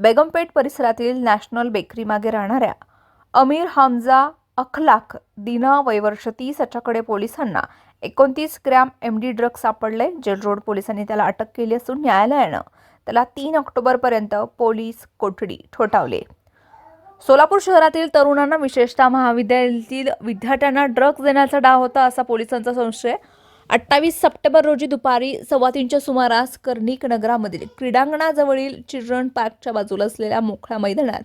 बेगमपेठ परिसरातील नॅशनल बेकरीमागे राहणाऱ्या अमीर हमजा अखलाक दिना वयवर्ष तीस याच्याकडे पोलिसांना एकोणतीस ग्रॅम एम डी ड्रग सापडले. जेलरोड पोलिसांनी त्याला अटक केली असून न्यायालयानं त्याला तीन ऑक्टोबरपर्यंत पोलीस कोठडी ठोठावली. सोलापूर शहरातील तरुणांना विशेषतः महाविद्यालयातील विद्यार्थ्यांना ड्रग्ज देण्याचा डाव होता असा पोलिसांचा संशय. अठ्ठावीस सप्टेंबर रोजी दुपारी सव्वा तीनच्या सुमारास कर्णिक नगरामधील क्रीडांगणाजवळील चिल्ड्रन पार्कच्या बाजूला असलेल्या मोकळ्या मैदानात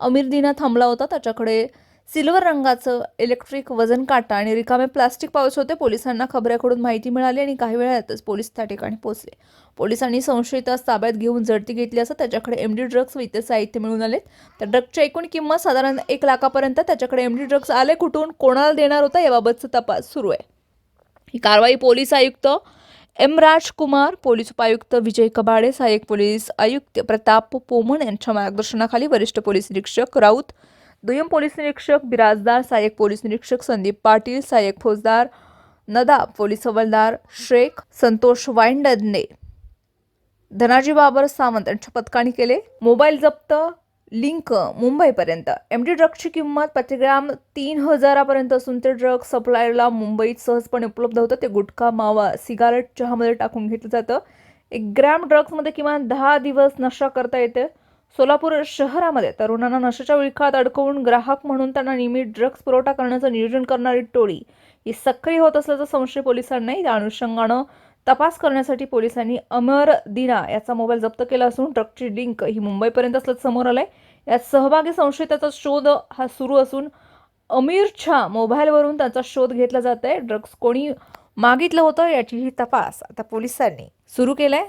अमीर दिना थांबला होता. त्याच्याकडे सिल्वर रंगाचं इलेक्ट्रिक वजन काटा आणि रिकामे प्लास्टिक पाऊस होते. पोलिसांना खबऱ्याकडून माहिती मिळाली आणि काही वेळातच पोलीस त्या ठिकाणी पोहोचले. पोलिसांनी संशयितास ताब्यात घेऊन झडती घेतली असं त्याच्याकडे एम डी ड्रग्स व इतर साहित्य मिळून आले तर ड्रग्सची एकूण किंमत साधारण एक लाखापर्यंत त्याच्याकडे एम डी ड्रग्स आले. कुठून कोणाला देणार होता याबाबतचा तपास सुरू आहे. ही कारवाई पोलीस आयुक्त एम राजकुमार पोलीस उपायुक्त विजय कबाडे सहाय्यक पोलीस आयुक्त प्रताप पोमण यांच्या मार्गदर्शनाखाली वरिष्ठ पोलीस निरीक्षक राऊत दुय्यम पोलीस निरीक्षक बिराजदार सहाय्यक पोलीस निरीक्षक संदीप पाटील सहाय्यक फौजदार नदाब पोलीस हवालदार शेख संतोष वाईंडने धनाजी बाबर सावंत यांच्या पथकाने केले. मोबाईल जप्त लिंक मुंबईपर्यंत. एम डी ड्रग्सची किंमत प्रतिग्राम तीन हजारापर्यंत असून ते ड्रग सप्लायला मुंबईत सहजपणे उपलब्ध होतं. ते गुटखा मावा सिगारेट चहामध्ये टाकून घेतलं जातं. एक ग्रॅम ड्रग्समध्ये किमान दहा दिवस नशा करता येते. सोलापूर शहरामध्ये तरुणांना नशेच्या विळखात अडकवून ग्राहक म्हणून त्यांना नियमित ड्रग्स पुरवठा करण्याचं नियोजन करणारी टोळी. ही सक्रिय होत असल्याचा संशय पोलिसांनाही त्या अनुषंगानं तपास करण्यासाठी पोलिसांनी अमर दिना याचा मोबाईल जप्त केला असून ट्रकची लिंक ही मुंबईपर्यंत असल्याचं समोर आलंय. यात सहभागी संशयिताचा शोध हा सुरू असून अमीरच्या मोबाईलवरून त्याचा शोध घेतला जात आहे ड्रग्ज कोणी मागितलं होतं याचीही तपास आता पोलिसांनी सुरू केलाय.